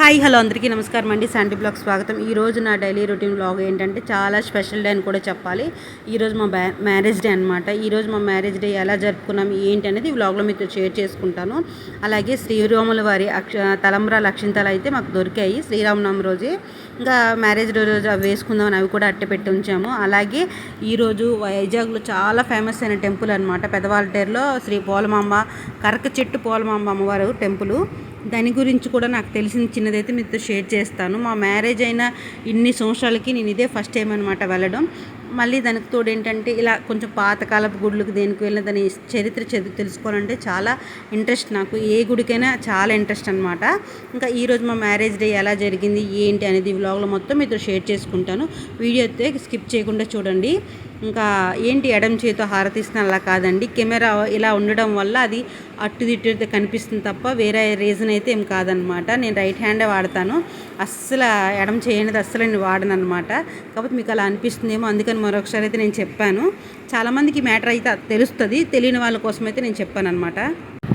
Hi hello అందరికీ నమస్కారం అండి. శాంటి బ్లాగ్ స్వాగతం. ఈరోజు నా డైలీ రొటీన్ బ్లాగ్ ఏంటంటే చాలా స్పెషల్ డే అని కూడా చెప్పాలి. ఈరోజు మా బ్యా మ్యారేజ్ డే అనమాట ఈరోజు మా మ్యారేజ్ డే ఎలా జరుపుకున్నాం ఏంటి అనేది ఈ వ్లాగ్లో మీతో షేర్ చేసుకుంటాను. అలాగే శ్రీరాముల వారి అక్ష తలంబ్రాల అక్షింతలు అయితే మాకు దొరికాయి. శ్రీరామనవమి రోజే ఇంకా మ్యారేజ్ డే రోజు అవి వేసుకుందామని అవి కూడా అట్టె పెట్టి ఉంచాము. అలాగే ఈరోజు వైజాగ్లో చాలా ఫేమస్ అయిన టెంపుల్ అనమాట పెదవాళ్ళటేరులో శ్రీ పోలమాంబ కరక చెట్టు పోలమాంబ అమ్మవారు టెంపుల్. దాని గురించి కూడా నాకు తెలిసిన చిన్నదైతే మీతో షేర్ చేస్తాను. మా మ్యారేజ్ అయిన ఇన్ని సంవత్సరాలకి నేను ఇదే ఫస్ట్ టైం అనమాట వెళ్ళడం. మళ్ళీ దానికి తోడు ఏంటంటే ఇలా కొంచెం పాతకాలపు గుడులకు దేనికి వెళ్ళిన దాని చరిత్ర తెలుసుకోవాలంటే చాలా ఇంట్రెస్ట్ నాకు. ఏ గుడికైనా చాలా ఇంట్రెస్ట్ అనమాట ఇంకా ఈరోజు మా మ్యారేజ్ డే ఎలా జరిగింది ఏంటి అనేది వ్లాగ్లో మొత్తం మీతో షేర్ చేసుకుంటాను. వీడియో అయితే స్కిప్ చేయకుండా చూడండి. ఇంకా ఏంటి ఎడం చేతితో హారతిస్తున్న అలా కాదండి. కెమెరా ఇలా ఉండడం వల్ల అది అటు ఇటు అయితే కనిపిస్తుంది తప్ప వేరే రీజన్ అయితే ఏం కాదనమాట. నేను రైట్ హ్యాండే వాడతాను. అస్సలు ఎడం చేయనిది అస్సలు నేను వాడను అనమాట కాబట్టి మీకు అలా అనిపిస్తుందేమో అందుకని మరొకసారి అయితే నేను చెప్పాను. చాలామందికి మ్యాటర్ అయితే తెలుస్తుంది. తెలియని వాళ్ళ కోసం అయితే నేను చెప్పాను అనమాట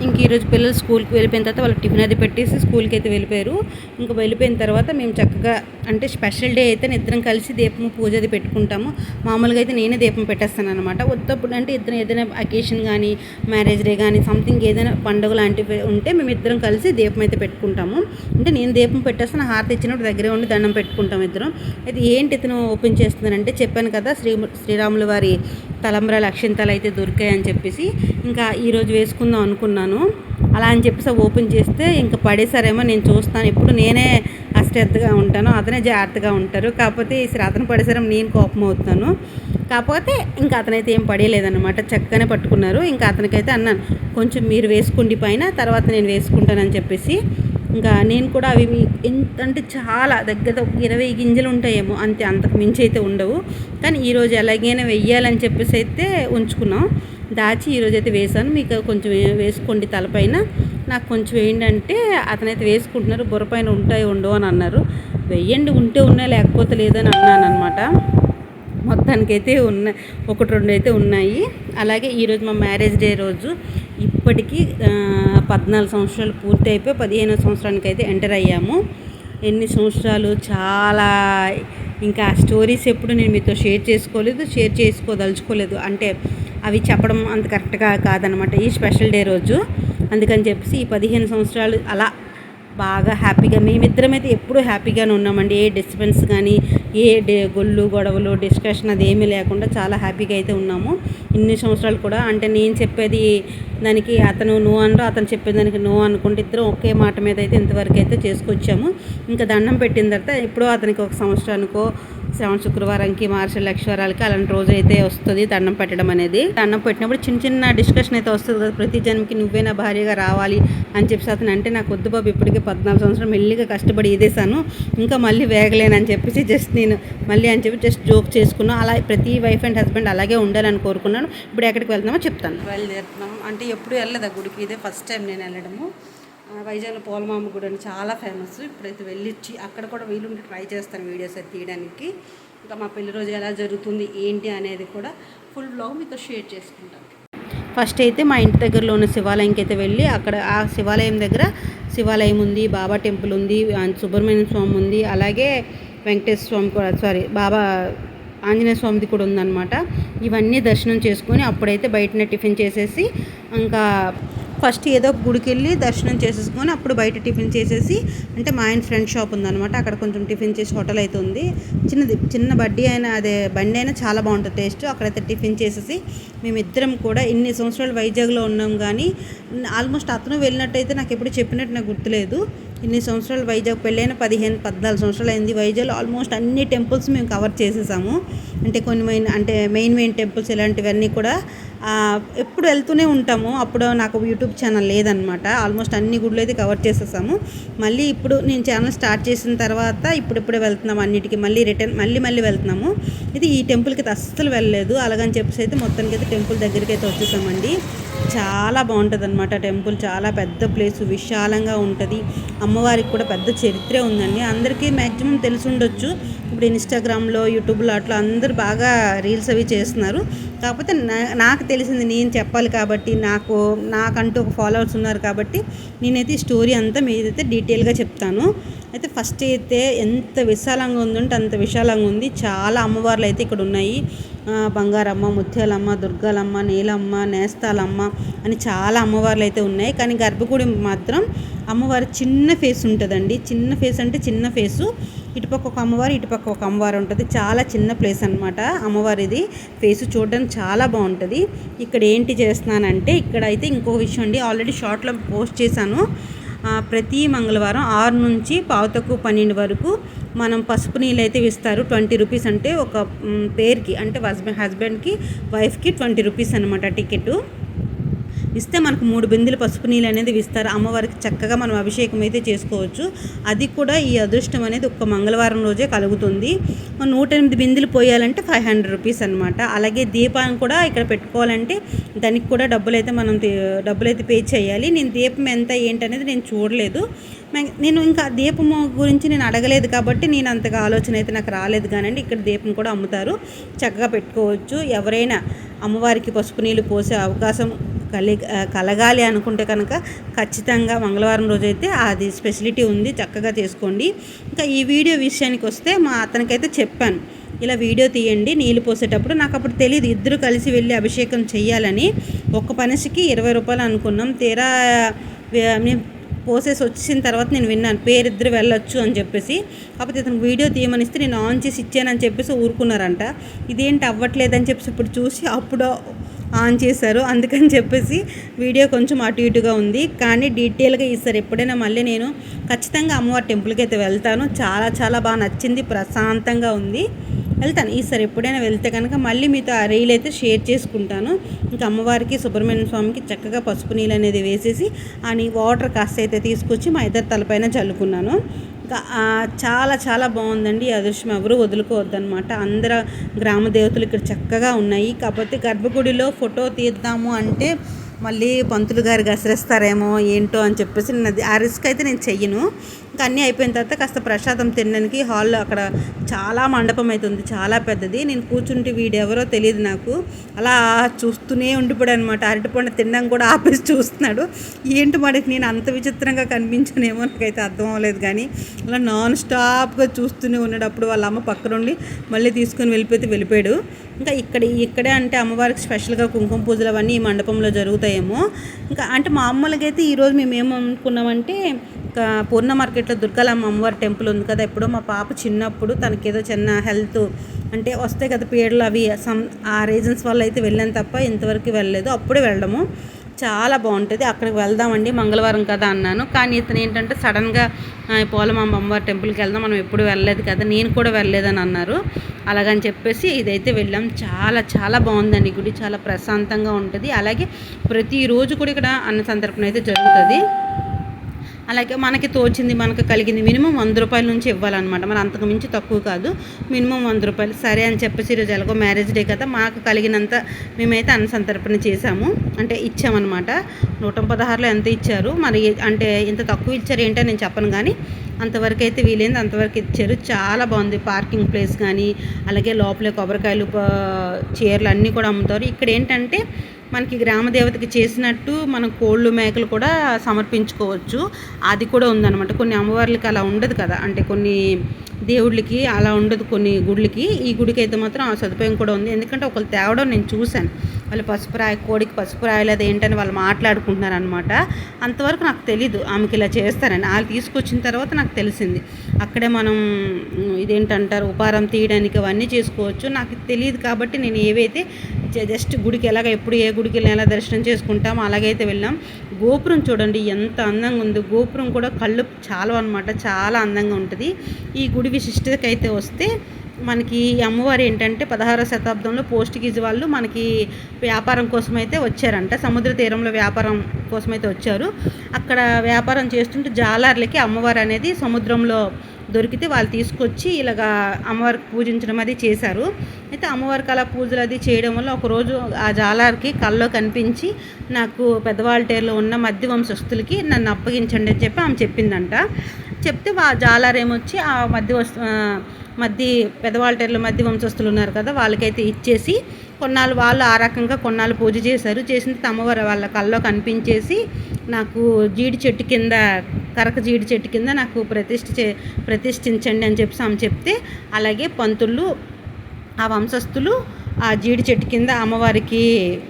ఇంక ఈరోజు పిల్లలు స్కూల్కి వెళ్ళిపోయిన తర్వాత వాళ్ళకి టిఫిన్ అది పెట్టేసి స్కూల్కి అయితే వెళ్ళిపోయారు. ఇంకా వెళ్ళిపోయిన తర్వాత మేము చక్కగా అంటే స్పెషల్ డే అయితే ఇద్దరం కలిసి దీపం పూజ అది పెట్టుకుంటాము. మామూలుగా అయితే నేనే దీపం పెట్టేస్తాను అనమాట వద్దప్పుడు అంటే ఇద్దరం ఏదైనా అకేషన్ కానీ మ్యారేజ్ డే కానీ సంథింగ్ ఏదైనా పండుగ లాంటివి ఉంటే మేము ఇద్దరం కలిసి దీపం అయితే పెట్టుకుంటాము. అంటే నేను దీపం పెట్టేస్తాను హారతి ఇచ్చినప్పుడు దగ్గరే ఉండి దండం పెట్టుకుంటాం ఇద్దరం. అయితే ఏంటి ఇతను ఓపెన్ చేస్తున్నానంటే చెప్పాను కదా శ్రీ శ్రీరాముల వారి తలంబ్రాల అక్షింతలు అయితే దొరికాయని చెప్పేసి ఇంకా ఈరోజు వేసుకుందాం అనుకున్నాను. అలా అని చెప్పేసి ఓపెన్ చేస్తే ఇంకా పడేసారేమో నేను చూస్తాను. ఎప్పుడు నేనే అశ్రద్ధగా ఉంటాను అతనే జాగ్రత్తగా ఉంటారు. కాకపోతే ఈ అతను పడేసారేమో నేను కోపం అవుతాను. కాకపోతే ఇంకా అతనైతే ఏం పడేయలేదన్నమాట. చక్కనే పట్టుకున్నారు. ఇంకా అతనికైతే అన్నాను కొంచెం మీరు వేసుకోండి పైన తర్వాత నేను వేసుకుంటానని చెప్పేసి. ఇంకా నేను కూడా అవి మీ ఎంత అంటే చాలా దగ్గర ఇరవై గింజలు ఉంటాయేమో అంతే అంతకు మించి అయితే ఉండవు. కానీ ఈరోజు ఎలాగైనా వెయ్యాలని చెప్పేసి అయితే ఉంచుకున్నాం. దాచి ఈరోజు అయితే వేసాను మీకు కొంచెం వేసుకోండి తలపైన. నాకు కొంచెం ఏంటంటే అతనైతే వేసుకుంటున్నారు. బుర్రపైన ఉంటాయి ఉండవు అని అన్నారు. వెయ్యండి ఉంటే ఉన్నాయి లేకపోతే లేదని అన్నాను అనమాట మొత్తానికైతే ఉన్నాయి ఒకటి రెండు అయితే ఉన్నాయి. అలాగే ఈరోజు మా మ్యారేజ్ డే రోజు. ఇప్పటికీ పద్నాలుగు సంవత్సరాలు పూర్తి అయిపోయి పదిహేను సంవత్సరానికి అయితే ఎంటర్ అయ్యాము. ఎన్ని సంవత్సరాలు? చాలా ఇంకా ఆ స్టోరీస్ ఎప్పుడు నేను మీతో షేర్ చేసుకోలేదు షేర్ చేసుకోదలుచుకోలేదు. అంటే అవి చెప్పడం అంత కరెక్ట్గా కాదనమాట ఈ స్పెషల్ డే రోజు. అందుకని చెప్పేసి ఈ పదిహేను సంవత్సరాలు అలా బాగా హ్యాపీగా మేమిద్దరం అయితే ఎప్పుడూ హ్యాపీగానే ఉన్నామండి. ఏ డిస్టర్బెన్స్ కానీ ఏ డే గొల్లు గొడవలు డిస్కషన్ అది ఏమీ లేకుండా చాలా హ్యాపీగా అయితే ఉన్నాము. ఇన్ని సంవత్సరాలు కూడా అంటే నేను చెప్పేది దానికి అతను నో అనరు అతను చెప్పేదానికి నో అనుకుంటే ఇద్దరు ఒకే మాట మీద అయితే ఇంతవరకు అయితే చేసుకొచ్చాము. ఇంకా దండం పెట్టిన తర్వాత ఎప్పుడో అతనికి ఒక సంవత్సరానికో శ్రవణ శుక్రవారంకి మార్చి లక్ష్వరాలకి అలాంటి రోజు అయితే వస్తుంది దండం పెట్టడం అనేది. దండం పెట్టినప్పుడు చిన్న చిన్న డిస్కషన్ అయితే వస్తుంది కదా ప్రతి జన్మకి నువ్వే నా భార్యగా రావాలి అని చెప్పేసి అతను అంటే నాకు వద్దు బాబు ఇప్పటికే పద్నాలుగు సంవత్సరం మెల్లిగా కష్టపడి ఇదేశాను ఇంకా మళ్ళీ వేగలేనని చెప్పేసి జస్ట్ నేను మళ్ళీ అని చెప్పి జస్ట్ జోక్ చేసుకున్నాను అలా ప్రతి వైఫ్ అండ్ హస్బెండ్ అలాగే ఉండాలని కోరుకున్నాను. ఇప్పుడు ఎక్కడికి వెళ్తున్నామో చెప్తాను. బయలుదేరుతున్నాము. అంటే ఎప్పుడు వెళ్ళదా గుడికి? ఇదే ఫస్ట్ టైం నేను వెళ్ళడము. వైజాగ్లో పోలమామ గుడి అని చాలా ఫేమస్. ఇప్పుడైతే వెళ్ళిచ్చి అక్కడ కూడా వీలుంటే ట్రై చేస్తాను వీడియోస్ అయితే తీయడానికి. ఇంకా మా పెళ్ళి రోజు ఎలా జరుగుతుంది ఏంటి అనేది కూడా ఫుల్ బ్లాగ్ మీతో షేర్ చేసుకుంటాను. ఫస్ట్ అయితే మా ఇంటి దగ్గరలో ఉన్న శివాలయంకి అయితే వెళ్ళి అక్కడ ఆ శివాలయం దగ్గర శివాలయం ఉంది బాబా టెంపుల్ ఉంది సుబ్రహ్మణ్య స్వామి ఉంది అలాగే వెంకటేశ్వర స్వామి కూడా సారీ బాబా ఆంజనేయ స్వామిది కూడా ఉందన్నమాట. ఇవన్నీ దర్శనం చేసుకొని అప్పుడైతే బయటనే టిఫిన్ చేసేసి ఇంకా ఫస్ట్ ఏదో ఒక గుడికి వెళ్ళి దర్శనం చేసేసుకొని అప్పుడు బయట టిఫిన్ చేసేసి అంటే మా ఆయన ఫ్రెండ్ షాప్ ఉందన్నమాట. అక్కడ కొంచెం టిఫిన్ చేసి హోటల్ అయితే ఉంది. చిన్నది చిన్న బడ్డీ అయినా అదే బండి అయినా చాలా బాగుంటుంది టేస్ట్. అక్కడైతే టిఫిన్ చేసేసి మేమిద్దరం కూడా ఇన్ని సంవత్సరాలు వైజాగ్లో ఉన్నాం కానీ ఆల్మోస్ట్ అతను వెళ్ళినట్టయితే నాకు ఎప్పుడు చెప్పినట్టు నాకు గుర్తులేదు. ఇన్ని సంవత్సరాలు వైజాగ్ పెళ్ళైన పదిహేను పద్నాలుగు సంవత్సరాలు అయింది. వైజాగ్లో ఆల్మోస్ట్ అన్ని టెంపుల్స్ మేము కవర్ చేసేసాము. అంటే కొన్ని మెయిన్ అంటే మెయిన్ మెయిన్ టెంపుల్స్ ఇలాంటివన్నీ కూడా ఎప్పుడు వెళ్తూనే ఉంటాము. అప్పుడు నాకు యూట్యూబ్ ఛానల్ లేదనమాట ఆల్మోస్ట్ అన్ని గుళ్ళు అయితే కవర్ చేసేసాము. మళ్ళీ ఇప్పుడు నేను ఛానల్ స్టార్ట్ చేసిన తర్వాత ఇప్పుడిప్పుడే వెళ్తున్నాము అన్నిటికీ. మళ్ళీ రిటర్న్ మళ్ళీ మళ్ళీ వెళ్తున్నాము. ఇది ఈ టెంపుల్కి అయితే అస్సలు వెళ్ళలేదు. అలాగని చెప్పేసి అయితే మొత్తానికి అయితే టెంపుల్ దగ్గరికి అయితే వచ్చేసామండి. చాలా బాగుంటుంది అనమాట టెంపుల్ చాలా పెద్ద ప్లేస్ విశాలంగా ఉంటుంది. అమ్మవారికి కూడా పెద్ద చరిత్రే ఉందండి. అందరికీ మ్యాక్సిమం తెలిసి ఉండొచ్చు ఇప్పుడు ఇన్స్టాగ్రామ్లో యూట్యూబ్లో అట్లా అందరూ బాగా రీల్స్ అవి చేస్తున్నారు. కాకపోతే నాకు తెలిసింది నేను చెప్పాలి కాబట్టి నాకు నాకంటూ ఒక ఫాలోవర్స్ ఉన్నారు కాబట్టి నేనైతే ఈ స్టోరీ అంతా మీదైతే డీటెయిల్గా చెప్తాను. అయితే ఫస్ట్ అయితే ఎంత విశాలంగా ఉందంటే అంత విశాలంగా ఉంది. చాలా అమ్మవార్లు అయితే ఇక్కడ ఉన్నాయి బంగారమ్మ ముత్యాలమ్మ దుర్గాలమ్మ నీలమ్మ నేస్తాలమ్మ అని చాలా అమ్మవార్లు అయితే ఉన్నాయి. కానీ గర్భగుడి మాత్రం అమ్మవారి చిన్న ఫేస్ ఉంటుందండి. చిన్న ఫేస్ అంటే చిన్న ఫేసు. ఇటుపక్క ఒక అమ్మవారు ఇటుపక్క ఒక అమ్మవారు ఉంటుంది. చాలా చిన్న ప్లేస్ అనమాట అమ్మవారిది. ఫేస్ చూడడానికి చాలా బాగుంటుంది. ఇక్కడ ఏంటి చేస్తున్నానంటే ఇక్కడ అయితే ఇంకో విషయం అండి. ఆల్రెడీ షార్ట్లో పోస్ట్ చేశాను. ప్రతి మంగళవారం ఆరు నుంచి పావుతకు పన్నెండు వరకు మనం పసుపు నీళ్ళు అయితే ఇస్తారు ట్వంటీ రూపీస్ అంటే ఒక పేరుకి అంటే హస్బెండ్ హస్బెండ్కి వైఫ్కి ట్వంటీ రూపీస్ అనమాట టికెట్. ఇస్తే మనకు మూడు బిందెలు పసుపు నీళ్ళు అనేది ఇస్తారు. అమ్మవారికి చక్కగా మనం అభిషేకం అయితే చేసుకోవచ్చు. అది కూడా ఈ అదృష్టం అనేది ఒక్క మంగళవారం రోజే కలుగుతుంది. నూట ఎనిమిది బిందులు పోయాలంటే ఫైవ్ హండ్రెడ్ రూపీస్ అనమాట అలాగే దీపాన్ని కూడా ఇక్కడ పెట్టుకోవాలంటే దానికి కూడా డబ్బులు అయితే మనం డబ్బులు అయితే పే చేయాలి. నేను దీపం ఎంత ఏంటనేది నేను చూడలేదు. నేను ఇంకా దీపము గురించి నేను అడగలేదు కాబట్టి నేను అంతగా ఆలోచన అయితే నాకు రాలేదు కానండి. ఇక్కడ దీపం కూడా అమ్ముతారు. చక్కగా పెట్టుకోవచ్చు. ఎవరైనా అమ్మవారికి పసుపు నీళ్ళు పోసే అవకాశం కలి కలగాలి అనుకుంటే కనుక ఖచ్చితంగా మంగళవారం రోజు అయితే అది స్పెషలిటీ ఉంది. చక్కగా చేసుకోండి. ఇంకా ఈ వీడియో విషయానికి వస్తే మా అతనికైతే చెప్పాను. ఇలా వీడియో తీయండి. నీళ్ళు పోసేటప్పుడు నాకు అప్పుడు తెలియదు ఇద్దరు కలిసి వెళ్ళి అభిషేకం చేయాలని ఒక్క పనిషికి ఇరవై రూపాయలు అనుకున్నాం. తీరా మేము పోసేసి వచ్చిన తర్వాత నేను విన్నాను పేరిద్దరు వెళ్ళొచ్చు అని చెప్పేసి. కాకపోతే ఇతను వీడియో తీయమనిస్తే నేను ఆన్ చేసి ఇచ్చానని చెప్పేసి ఊరుకున్నారంట. ఇదేంటి అవ్వట్లేదని చెప్పేసి ఇప్పుడు చూసి అప్పుడు ఆన్ చేశారు. అందుకని చెప్పేసి వీడియో కొంచెం అటు ఇటుగా ఉంది. కానీ డీటెయిల్గా ఇస్తారు ఎప్పుడైనా మళ్ళీ నేను ఖచ్చితంగా అమ్మవారి టెంపుల్కి అయితే వెళ్తాను. చాలా చాలా బాగా నచ్చింది. ప్రశాంతంగా ఉంది. వెళ్తాను. ఈసారి ఎప్పుడైనా వెళ్తే కనుక మళ్ళీ మీతో ఆ రీల్ అయితే షేర్ చేసుకుంటాను. ఇంకా అమ్మవారికి సుబ్రహ్మణ్య స్వామికి చక్కగా పసుపు నీళ్ళు అనేది వేసేసి ఆ వాటర్ కాస్త అయితే తీసుకొచ్చి మా ఇద్దరు తలపైన చల్లుకున్నాను. చాలా చాలా బాగుందండి. అదృష్టం ఎవరు వదులుకోవద్దనమాట అందరు గ్రామ దేవతలు ఇక్కడ చక్కగా ఉన్నాయి. కాకపోతే గర్భగుడిలో ఫోటో తీద్దాము అంటే మళ్ళీ పంతులు గారు గసరేస్తారేమో ఏంటో అని చెప్పేసి నేను ఆ రిస్క్ అయితే నేను చెయ్యను. ఇంకా అన్నీ అయిపోయిన తర్వాత కాస్త ప్రసాదం తినడానికి హాల్లో అక్కడ చాలా మండపం అయితే ఉంది చాలా పెద్దది. నేను కూర్చుంటే వీడెవరో తెలియదు నాకు. అలా చూస్తూనే ఉండిపోయాడు అనమాట అరటిపండు తినడం కూడా ఆపేసి చూస్తున్నాడు. ఏంటి మనకి నేను అంత విచిత్రంగా కనిపించానేమో నాకైతే అర్థం అవ్వలేదు కానీ అలా నాన్ స్టాప్గా చూస్తూనే ఉన్నాడు. అప్పుడు వాళ్ళ అమ్మ పక్కనుండి మళ్ళీ తీసుకొని వెళ్ళిపోతే వెళ్ళిపోయాడు. ఇంకా ఇక్కడ ఇక్కడే అంటే అమ్మవారికి స్పెషల్గా కుంకుమ పూజలు అవన్నీ ఈ మండపంలో జరుగుతాయేమో. ఇంకా అంటే మామూలుగా అయితే ఈరోజు మేము ఏమనుకున్నామంటే పూర్ణ మార్కెట్లో దుర్గాలమ్మ అమ్మవారి టెంపుల్ ఉంది కదా. ఎప్పుడో మా పాప చిన్నప్పుడు తనకి ఏదో చిన్న హెల్త్ అంటే వస్తాయి కదా పీడలు అవి సమ్ ఆ రీజన్స్ వల్ల అయితే వెళ్ళాను తప్ప ఇంతవరకు వెళ్ళలేదు. అప్పుడే వెళ్ళడము. చాలా బాగుంటుంది. అక్కడికి వెళ్దామండి మంగళవారం కదా అన్నాను. కానీ ఇతను ఏంటంటే సడన్గా పోలమాంబ అమ్మవారి టెంపుల్కి వెళ్దాం మనం ఎప్పుడు వెళ్ళలేదు కదా నేను కూడా వెళ్ళలేదని అన్నారు. అలాగని చెప్పేసి ఇదైతే వెళ్ళాం. చాలా చాలా బాగుందండి గుడి. చాలా ప్రశాంతంగా ఉంటుంది. అలాగే ప్రతిరోజు కూడా ఇక్కడ అన్న సందర్భం అయితే జరుగుతుంది. అలాగే మనకి తోచింది మనకు కలిగింది మినిమం వంద రూపాయల నుంచి ఇవ్వాలన్నమాట. మరి అంతకు మించి తక్కువ కాదు. మినిమం వంద రూపాయలు. సరే అని చెప్పేసి ఈరోజు ఎలాగో మ్యారేజ్ డే కదా మాకు కలిగినంత మేమైతే అన్న సంతర్పణ చేసాము అంటే ఇచ్చామన్నమాట. నూట పదహారులో ఎంత ఇచ్చారు? మరి అంటే ఇంత తక్కువ ఇచ్చారు ఏంటో నేను చెప్పను కానీ అంతవరకు అయితే వీలైంది. అంతవరకు ఇచ్చారు. చాలా బాగుంది. పార్కింగ్ ప్లేస్ కానీ అలాగే లోపలే కొబ్బరికాయలు చీరలు అన్నీ కూడా అమ్ముతారు. ఇక్కడ ఏంటంటే మనకి గ్రామ దేవతకి చేసినట్టు మనం కోళ్ళు మేకలు కూడా సమర్పించుకోవచ్చు. అది కూడా ఉందన్నమాట. కొన్ని అమ్మవార్లకి అలా ఉండదు కదా. అంటే కొన్ని దేవుళ్ళకి అలా ఉండదు కొన్ని గుడికి ఈ గుడికి అయితే మాత్రం ఆ సదుపాయం కూడా ఉంది. ఎందుకంటే ఒకళ్ళు తేవడం నేను చూశాను. వాళ్ళు పసుపు రాయి కోడికి పసుపు అది ఏంటని వాళ్ళు మాట్లాడుకుంటున్నారు అనమాట అంతవరకు నాకు తెలీదు ఆమెకి ఇలా చేస్తారని. వాళ్ళు తీసుకొచ్చిన తర్వాత నాకు తెలిసింది. అక్కడే మనం ఇదేంటంటారు ఉపారం తీయడానికి అవన్నీ చేసుకోవచ్చు. నాకు తెలియదు కాబట్టి నేను ఏవైతే జస్ట్ గుడికి ఎలాగ ఎప్పుడు ఏ గుడికి వెళ్ళి ఎలా దర్శనం చేసుకుంటామో అలాగైతే వెళ్ళాం. గోపురం చూడండి ఎంత అందంగా ఉంది. గోపురం కూడా కళ్ళు చాలా అనమాట చాలా అందంగా ఉంటుంది. ఈ గుడి గుడి అయితే వస్తే మనకి అమ్మవారు ఏంటంటే పదహారో శతాబ్దంలో పోర్చుగీస్ వాళ్ళు మనకి వ్యాపారం కోసం అయితే వచ్చారంట. సముద్ర తీరంలో వ్యాపారం కోసమైతే వచ్చారు. అక్కడ వ్యాపారం చేస్తుంటే జాలార్లకి అమ్మవారు అనేది సముద్రంలో దొరికితే వాళ్ళు తీసుకొచ్చి ఇలాగా అమ్మవారికి పూజించడం అది చేశారు. అయితే అమ్మవారికి అలా పూజలు అది చేయడం వల్ల ఒకరోజు ఆ జాలార్కి కల్లో కనిపించి నాకు పెద్దవాళ్ళటేరులో ఉన్న మధ్య వంశస్థులకి నన్ను అప్పగించండి అని చెప్పి ఆమె చెప్పిందంట. చెప్తే ఆ జాలార్ ఏమొచ్చి ఆ మధ్య వస్తు మధ్య పెద్దవాళ్ళటేరులో మధ్య వంశస్థులు ఉన్నారు కదా వాళ్ళకైతే ఇచ్చేసి కొన్నాళ్ళు వాళ్ళు ఆ రకంగా కొన్నాళ్ళు పూజ చేశారు. చేసిన అమ్మవారు వాళ్ళ కల్లో కనిపించేసి నాకు జీడి చెట్టు కింద కరక జీడి చెట్టు కింద నాకు ప్రతిష్ఠ చే ప్రతిష్ఠించండి అని చెప్పి ఆమె చెప్తే అలాగే పంతులు ఆ వంశస్థులు ఆ జీడి చెట్టు కింద అమ్మవారికి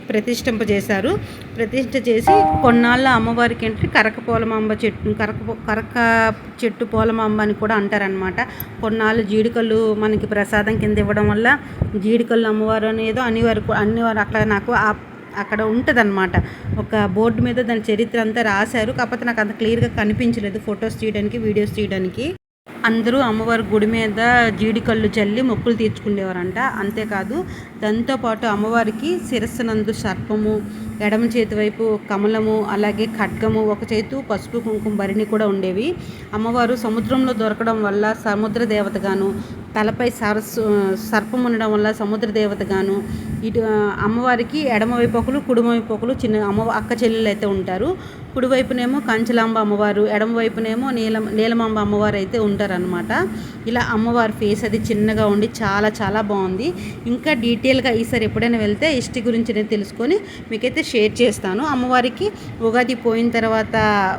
ప్రతిష్ఠింపజేశారు. ప్రతిష్ఠ చేసి కొన్నాళ్ళ అమ్మవారికి ఏంటి కరక పూలమాంబ చెట్టు కరక కరక చెట్టు పోలమాంబ అని కూడా అంటారనమాట కొన్నాళ్ళు జీడికలు మనకి ప్రసాదం కింద ఇవ్వడం వల్ల జీడికల్లు అమ్మవారు అనేదో అనివారు అన్నివారు అట్లా నాకు ఆ అక్కడ ఉంటుందన్నమాట. ఒక బోర్డు మీద దాని చరిత్ర అంతా రాశారు. కాకపోతే నాకు అంత క్లియర్గా కనిపించలేదు ఫొటోస్ తీయడానికి వీడియోస్ తీయడానికి. అందరూ అమ్మవారి గుడి మీద జీడికల్లు చల్లి మొక్కులు తీర్చుకునేవారంట. అంతేకాదు దాంతోపాటు అమ్మవారికి శిరస్సునందు సర్పము ఎడమ చేతి వైపు కమలము అలాగే ఖడ్గము ఒక చేతు పసుపు కుంకుమ భరిణి కూడా ఉండేవి. అమ్మవారు సముద్రంలో దొరకడం వల్ల సముద్ర దేవతగాను తలపై సరస్సు సర్పం ఉండడం వల్ల సముద్ర దేవతగాను ఇటు అమ్మవారికి ఎడమవైపు ఒకరు కుడివైపు ఒకరు చిన్న అమ్మ అక్క చెల్లెలు అయితే ఉంటారు. కుడివైపునేమో కంచలాంబ అమ్మవారు ఎడమవైపునేమో నీలం నీలమాంబ అమ్మవారు అయితే ఉంటారనమాట ఇలా అమ్మవారి ఫేస్ అది చిన్నగా ఉండి చాలా చాలా బాగుంది. ఇంకా డీటెయిల్గా ఈసారి ఎప్పుడైనా వెళ్తే హిస్టరీ గురించి నేను తెలుసుకొని మీకైతే షేర్ చేస్తాను. అమ్మవారికి ఉగాది పోయిన తర్వాత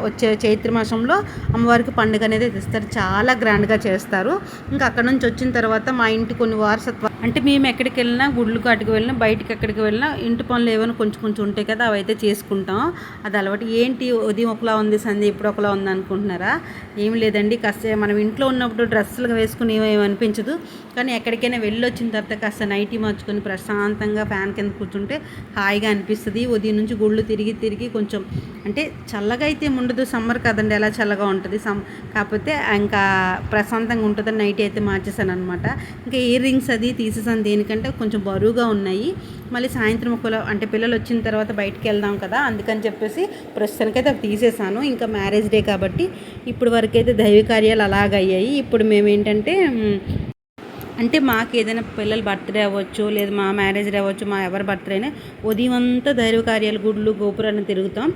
వచ్చే చైత్ర మాసంలో అమ్మవారికి పండుగ అనేది తెస్తారు చాలా గ్రాండ్గా చేస్తారు. ఇంకా అక్కడ నుంచి వచ్చిన తర్వాత మా ఇంటి కొన్ని వారసత్వ అంటే మేము ఎక్కడికి వెళ్ళినా గుళ్ళు కాటికి వెళ్ళినా బయటికి ఎక్కడికి వెళ్ళినా ఇంటి పనులు ఏమైనా కొంచెం కొంచెం ఉంటాయి కదా అవైతే చేసుకుంటాం. అది అలవాటు. ఏంటి ఉదయం ఒకలా ఉంది సంధ్య ఇప్పుడు ఒకలా ఉంది అనుకుంటున్నారా? ఏం లేదండి. కాస్త మనం ఇంట్లో ఉన్నప్పుడు డ్రెస్సులు వేసుకుని ఏమేమి అనిపించదు. కానీ ఎక్కడికైనా వెళ్ళి వచ్చిన తర్వాత కాస్త నైటీ మార్చుకొని ప్రశాంతంగా ఫ్యాన్ కింద కూర్చుంటే హాయిగా అనిపిస్తుంది. ఉదయం నుంచి గుళ్ళు తిరిగి తిరిగి కొంచెం అంటే చల్లగా అయితే ఉండదు సమ్మర్ కదండి ఎలా చల్లగా ఉంటుంది సమ్ కాకపోతే ఇంకా ప్రశాంతంగా ఉంటుందని నైట్ అయితే మార్చేసాను అనమాట ఇంకా ఇయర్ రింగ్స్ అది తీసేసాను దేనికంటే కొంచెం బరువుగా ఉన్నాయి. మళ్ళీ సాయంత్రం ఒకవేళ అంటే పిల్లలు వచ్చిన తర్వాత బయటికి వెళ్దాం కదా అందుకని చెప్పేసి ప్రస్తుతానికైతే అవి తీసేసాను ఇంకా మ్యారేజ్ డే కాబట్టి ఇప్పుడు వరకైతే దైవ కార్యాలు అలాగ అయ్యాయి. ఇప్పుడు మేము ఏంటంటే అంటే మాకు ఏదైనా పిల్లల బర్త్డే అవ్వచ్చు లేదా మా మ్యారేజ్ డే అవ్వచ్చు మా ఎవరి బర్త్డే అయినా ఉదయం అంతా దైవ కార్యాలు గుడ్లు గోపురాన్ని తిరుగుతాం.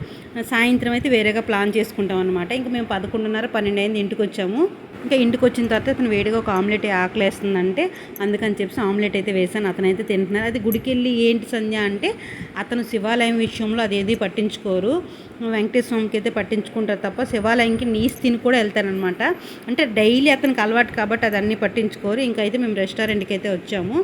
సాయంత్రం అయితే వేరేగా ప్లాన్ చేసుకుంటాం అనమాట ఇంకా మేము పదకొండున్నర పన్నెండు అయింది ఇంటికి వచ్చాము. ఇంకా ఇంటికి వచ్చిన తర్వాత అతను వేడిగా ఒక ఆమ్లెట్ ఆకలి వేస్తుందంటే అందుకని చెప్పి ఆమ్లెట్ అయితే వేసాను అతనైతే తింటున్నారు. అది గుడికి వెళ్ళి ఏంటి సంధ్య అంటే అతను శివాలయం విషయంలో అది పట్టించుకోరు. వెంకటేశ్వర స్వామికి అయితే పట్టించుకుంటారు తప్ప శివాలయంకి నీస్ తిని కూడా వెళ్తారనమాట అంటే డైలీ అతనికి అలవాటు కాబట్టి అది పట్టించుకోరు. ఇంకా అయితే మేము రెస్టారెంట్కి అయితే వచ్చాము.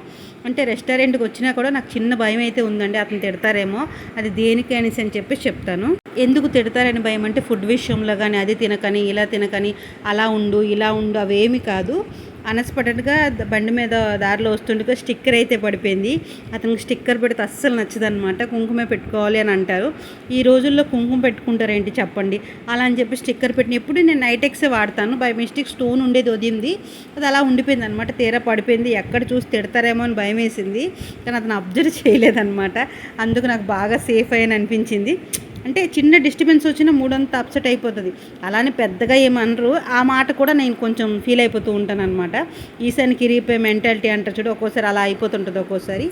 అంటే రెస్టారెంట్కి వచ్చినా కూడా నాకు చిన్న భయం అయితే ఉందండి. అతను తిడతారేమో. అది దేనికి అనేసి అని చెప్పి చెప్తాను. ఎందుకు తిడతారని భయం అంటే ఫుడ్ విషయంలో కానీ అది తినకని ఇలా తినకని అలా ఉండు ఇలా ఉండు అవేమి కాదు. అన్ఎక్స్పెక్టెడ్గా బండి మీద దారిలో వస్తుండగా స్టిక్కర్ అయితే పడిపోయింది. అతనికి స్టిక్కర్ పెడితే అస్సలు నచ్చదనమాట. కుంకుమే పెట్టుకోవాలి అని అంటారు. ఈ రోజుల్లో కుంకుమ పెట్టుకుంటారేంటి చెప్పండి? అలా అని చెప్పి స్టిక్కర్ పెట్టిన ఎప్పుడు నేను నైటెక్సే వాడతాను. బై మిస్టేక్ స్టోన్ ఉండేది వదింది అది అలా ఉండిపోయింది అనమాట తీరా పడిపోయింది. ఎక్కడ చూసి తిడతారేమో అని భయం వేసింది. కానీ అతను అబ్జర్వ్ చేయలేదనమాట. అందుకు నాకు బాగా సేఫ్ అయ్యని అనిపించింది అంటే చిన్న డిస్టర్బెన్స్ వచ్చినా మూడంతా అప్సెట్ అయిపోతుంది. అలానే పెద్దగా ఏమనరు ఆ మాట కూడా నేను కొంచెం ఫీల్ అయిపోతూ ఉంటాను అనమాట ఈశానికి కిరిగిపోయే మెంటాలిటీ అంటారు చూడు ఒక్కోసారి అలా అయిపోతుంటుంది ఒక్కోసారి.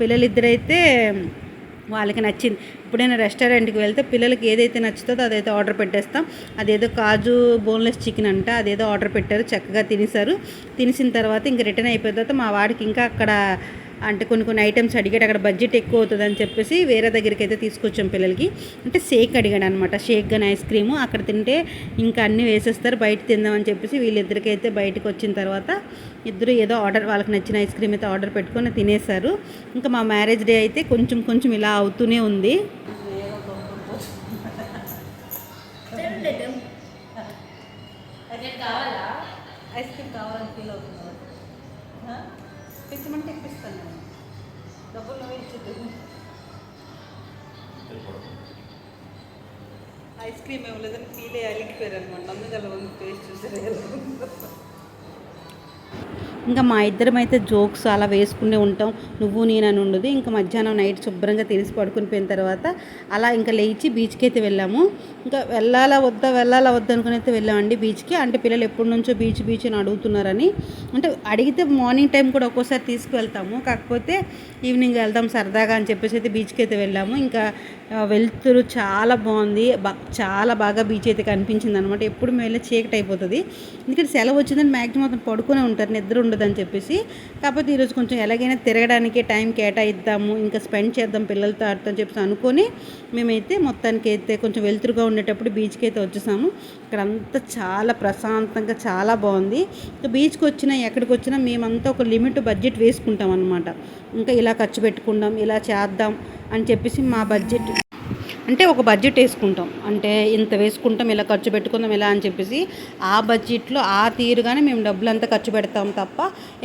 పిల్లలు ఇద్దరైతే వాళ్ళకి నచ్చింది. ఇప్పుడైనా రెస్టారెంట్కి వెళ్తే పిల్లలకి ఏదైతే నచ్చుతుందో అదైతే ఆర్డర్ పెట్టేస్తాం. అదేదో కాజు బోన్లెస్ చికెన్ అంట అదేదో ఆర్డర్ పెట్టారు చక్కగా తినేసారు తినేసిన తర్వాత ఇంక రిటర్న్ అయిపోయిన తర్వాత మా వాడికి ఇంకా అక్కడ అంటే కొన్ని కొన్ని ఐటమ్స్ అడిగాడు అక్కడ బడ్జెట్ ఎక్కువ అవుతుంది అని చెప్పేసి వేరే దగ్గరికి అయితే తీసుకొచ్చాం పిల్లలకి. అంటే షేక్ అడిగాడు అనమాట షేక్ కానీ ఐస్ క్రీము అక్కడ తింటే ఇంకా అన్నీ వేసేస్తారు బయట తిందామని చెప్పేసి వీళ్ళిద్దరికి అయితే బయటకు వచ్చిన తర్వాత ఇద్దరు ఏదో ఆర్డర్ వాళ్ళకి నచ్చిన ఐస్ క్రీమ్ అయితే ఆర్డర్ పెట్టుకొని తినేశారు. ఇంకా మా మ్యారేజ్ డే అయితే కొంచెం కొంచెం ఇలా అవుతూనే ఉంది. డబ్బులు నువ్వే ఇచ్చేద్దు ఐస్ క్రీమ్ ఇవ్వలేదని ఫీల్ అయ్యి అలిగిపోయారు అనమాట అందుకు ఇంకా మా ఇద్దరం అయితే జోక్స్ అలా వేసుకునే ఉంటాం. నువ్వు నేనని ఉండదు. ఇంకా మధ్యాహ్నం నైట్ శుభ్రంగా తెలిసి పడుకుని పోయిన తర్వాత అలా ఇంకా లేచి బీచ్కి అయితే వెళ్ళాము. ఇంకా వెళ్ళాలా వద్దా వెళ్ళాలా వద్దా అనుకుని అయితే వెళ్ళామండి బీచ్కి. అంటే పిల్లలు ఎప్పటి నుంచో బీచ్ బీచ్ అని అడుగుతున్నారని. అంటే అడిగితే మార్నింగ్ టైం కూడా ఒక్కోసారి తీసుకువెళ్తాము. కాకపోతే ఈవినింగ్ వెళ్దాం సరదాగా అని చెప్పేసి అయితే బీచ్కి అయితే వెళ్ళాము. ఇంకా వెళ్తురు చాలా బాగుంది. చాలా బాగా బీచ్ అయితే కనిపించింది అనమాట ఎప్పుడు మేము చీకటి అయిపోతుంది. ఎందుకంటే సెలవు వచ్చిందని మ్యాక్సిమం అతను పడుకునే ఉంటారు. నిద్ర ఉండదని చెప్పేసి కాకపోతే ఈరోజు కొంచెం ఎలాగైనా తిరగడానికి టైం కేటాయిద్దాము ఇంకా స్పెండ్ చేద్దాం పిల్లలతో ఆడుతాం చెప్పేసి అనుకొని మేమైతే మొత్తానికి అయితే కొంచెం వెలుతురుగా ఉండేటప్పుడు బీచ్కి అయితే వచ్చేసాము. ఇక్కడ అంతా చాలా ప్రశాంతంగా చాలా బాగుంది. ఇంకా బీచ్కి వచ్చినా ఎక్కడికి వచ్చినా మేమంతా ఒక లిమిట్ బడ్జెట్ వేసుకుంటాం అనమాట ఇంకా ఇలా ఖర్చు పెట్టుకుందాం ఇలా చేద్దాం అని చెప్పేసి మా బడ్జెట్ అంటే ఒక బడ్జెట్ వేసుకుంటాం. అంటే ఇంత వేసుకుంటాం ఇలా ఖర్చు పెట్టుకుందాం ఇలా అని చెప్పేసి ఆ బడ్జెట్లో ఆ తీరుగానే మేము డబ్బులు అంతా ఖర్చు పెడతాం తప్ప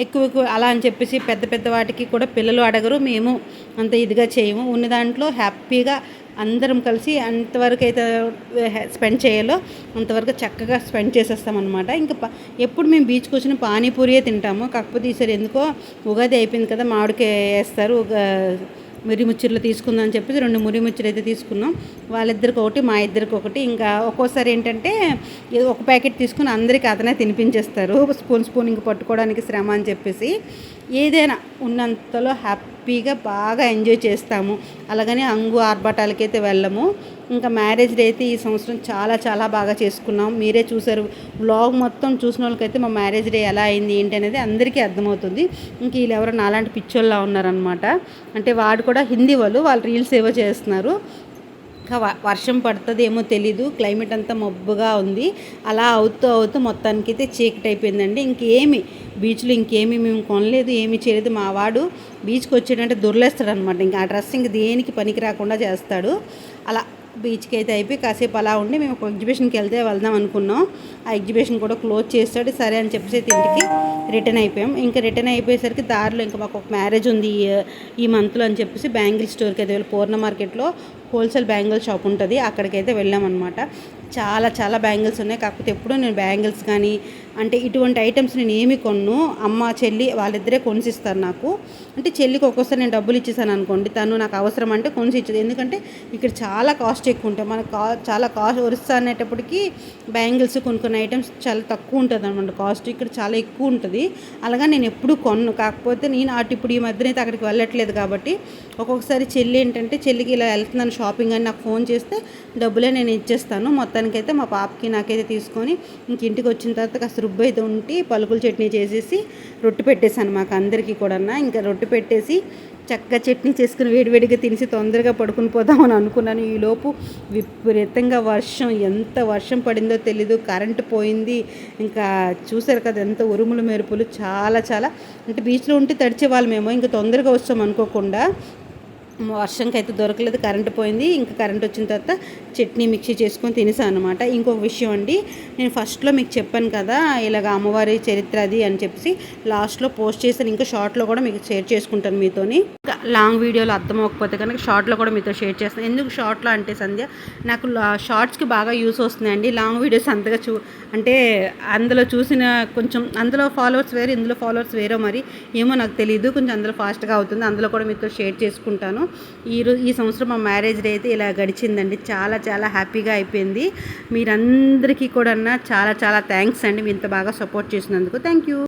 ఎక్కువ ఎక్కువ అలా అని చెప్పేసి పెద్ద పెద్ద వాటికి కూడా పిల్లలు అడగరు. మేము అంత ఇదిగా చేయము. ఉన్న దాంట్లో హ్యాపీగా అందరం కలిసి అంతవరకు అయితే స్పెండ్ చేయాలో అంతవరకు చక్కగా స్పెండ్ చేసేస్తామన్నమాట. ఇంకా ఎప్పుడు మేము బీచ్కి వచ్చిన పానీపూరియే తింటాము. కాకపోతే ఈసారి ఎందుకో ఉగాది అయిపోయింది కదా మామిడికాయ వేస్తారు. మురిముచ్చర్లు తీసుకుందాం చెప్పేసి రెండు మురిముచ్చలు అయితే తీసుకున్నాం. వాళ్ళిద్దరికి ఒకటి మా ఇద్దరికి ఒకటి. ఇంకా ఒక్కోసారి ఏంటంటే ఒక ప్యాకెట్ తీసుకుని అందరికీ అతనే తినిపించేస్తారు. స్పూన్ స్పూన్ ఇంక పట్టుకోవడానికి శ్రమ అని చెప్పేసి ఏదైనా ఉన్నంతలో హ్యాపీగా బాగా ఎంజాయ్ చేస్తాము. అలాగని అంగు ఆర్భాటాలకైతే వెళ్ళము. ఇంకా మ్యారేజ్ డే అయితే ఈ సంవత్సరం చాలా చాలా బాగా చేసుకున్నాం. మీరే చూసారు వ్లాగ్ మొత్తం చూసిన వాళ్ళకైతే మా మ్యారేజ్ డే ఎలా అయింది ఏంటి అనేది అందరికీ అర్థమవుతుంది. ఇంక వీళ్ళు ఎవరో నాలాంటి పిచ్చోళ్ళ ఉన్నారనమాట అంటే వాడు కూడా హిందీ వాళ్ళు వాళ్ళు రీల్స్ ఏవో చేస్తున్నారు. ఇంకా వర్షం పడుతుంది ఏమో తెలీదు. క్లైమేట్ అంతా మబ్బుగా ఉంది. అలా అవుతూ అవుతూ మొత్తానికి అయితే చీకటి అయిపోయిందండి. ఇంకేమి బీచ్లో ఇంకేమి మేము కొనలేదు ఏమి చేయలేదు. మా వాడు బీచ్కి వచ్చాడంటే దొరలేస్తాడు అనమాట ఇంకా ఆ డ్రెస్ ఇంక దేనికి పనికి రాకుండా చేస్తాడు. అలా బీచ్కి అయితే అయిపోయి కాసేపు అలా ఉండి మేము ఒక ఎగ్జిబిషన్కి వెళ్తే వెళ్దాం అనుకున్నాం. ఆ ఎగ్జిబిషన్ కూడా క్లోజ్ చేస్తాడు. సరే అని చెప్పేసి ఇంటికి రిటర్న్ అయిపోయాం. ఇంకా రిటర్న్ అయిపోయేసరికి దారిలో ఇంకా మాకు ఒక మ్యారేజ్ ఉంది ఈ మంత్లో అని చెప్పేసి బ్యాంగిల్ స్టోర్కి అయితే వెళ్ళి పూర్ణ మార్కెట్లో హోల్సేల్ బ్యాంగిల్ షాప్ ఉంటుంది. అక్కడికైతే వెళ్ళామన్నమాట. చాలా చాలా బ్యాంగిల్స్ ఉన్నాయి. కాకపోతే ఎప్పుడూ నేను బ్యాంగిల్స్ కానీ అంటే ఇటువంటి ఐటమ్స్ నేను ఏమి కొన్ను. అమ్మ చెల్లి వాళ్ళిద్దరే కొనిసిస్తారు నాకు. అంటే చెల్లికి ఒక్కోసారి నేను డబ్బులు ఇచ్చేసాను అనుకోండి. తను నాకు అవసరం అంటే కొనిసి ఇచ్చేది. ఎందుకంటే ఇక్కడ చాలా కాస్ట్ ఎక్కువ ఉంటాయి. మనకు కా చాలా కాస్ట్ ఒరిస్సా అనేటప్పటికి బ్యాంగిల్స్ కొన్ని కొన్ని ఐటమ్స్ చాలా తక్కువ ఉంటుంది అనమాట కాస్ట్. ఇక్కడ చాలా ఎక్కువ ఉంటుంది. అలాగా నేను ఎప్పుడు కొన్ను. కాకపోతే నేను అటు ఇప్పుడు ఈ మధ్యన అయితే అక్కడికి వెళ్ళట్లేదు కాబట్టి ఒక్కొక్కసారి చెల్లి ఏంటంటే చెల్లికి ఇలా వెళ్తున్నాను షాపింగ్ అని నాకు ఫోన్ చేస్తే డబ్బులే నేను ఇచ్చేస్తాను. మొత్తం మొత్తానికైతే మా పాపకి నాకైతే తీసుకొని ఇంక ఇంటికి వచ్చిన తర్వాత కాస్త రుబ్బు అయితే ఉండి పలుకుల చట్నీ చేసేసి రొట్టె పెట్టేశాను మాకు అందరికీ కూడా ఇంకా రొట్టె పెట్టేసి చక్కగా చట్నీ చేసుకుని వేడివేడిగా తినేసి తొందరగా పడుకుని పోదామని అనుకున్నాను. ఈలోపు విపరీతంగా వర్షం ఎంత వర్షం పడిందో తెలీదు కరెంటు పోయింది. ఇంకా చూసారు కదా ఎంత ఉరుములు మెరుపులు చాలా చాలా. అంటే బీచ్లో ఉంటే తడిచే వాళ్ళమేమో ఇంకా తొందరగా వస్తాం అనుకోకుండా వర్షంకి అయితే దొరకలేదు కరెంట్ పోయింది. ఇంకా కరెంట్ వచ్చిన తర్వాత చట్నీ మిక్సీ చేసుకొని తినేసాను అనమాట ఇంకొక విషయం అండి నేను ఫస్ట్లో మీకు చెప్పాను కదా ఇలాగ అమ్మవారి చరిత్ర అది అని చెప్పి లాస్ట్లో పోస్ట్ చేశాను. ఇంకా షార్ట్లో కూడా మీకు షేర్ చేసుకుంటాను మీతోని. లాంగ్ వీడియోలో అర్థమవకపోతే కనుక షార్ట్లో కూడా మీతో షేర్ చేస్తాను. ఎందుకు షార్ట్లో అంటే సంధ్య నాకు షార్ట్స్కి బాగా యూస్ వస్తున్నాయండి. లాంగ్ వీడియోస్ అంతగా చూ అంటే అందులో చూసిన కొంచెం అందులో ఫాలోవర్స్ వేరే ఇందులో ఫాలోవర్స్ వేరే మరి ఏమో నాకు తెలియదు కొంచెం అందులో ఫాస్ట్గా అవుతుంది. అందులో కూడా మీతో షేర్ చేసుకుంటాను. ఈరోజు ఈ సంవత్సరం మా మ్యారేజ్ డే అయితే ఇలా గడిచిందండి. చాలా చాలా హ్యాపీగా అయిపోయింది. మీరందరికీ కూడా చాలా చాలా థ్యాంక్స్ అండి. మీ ఇంత బాగా సపోర్ట్ చేసినందుకు. Thank you.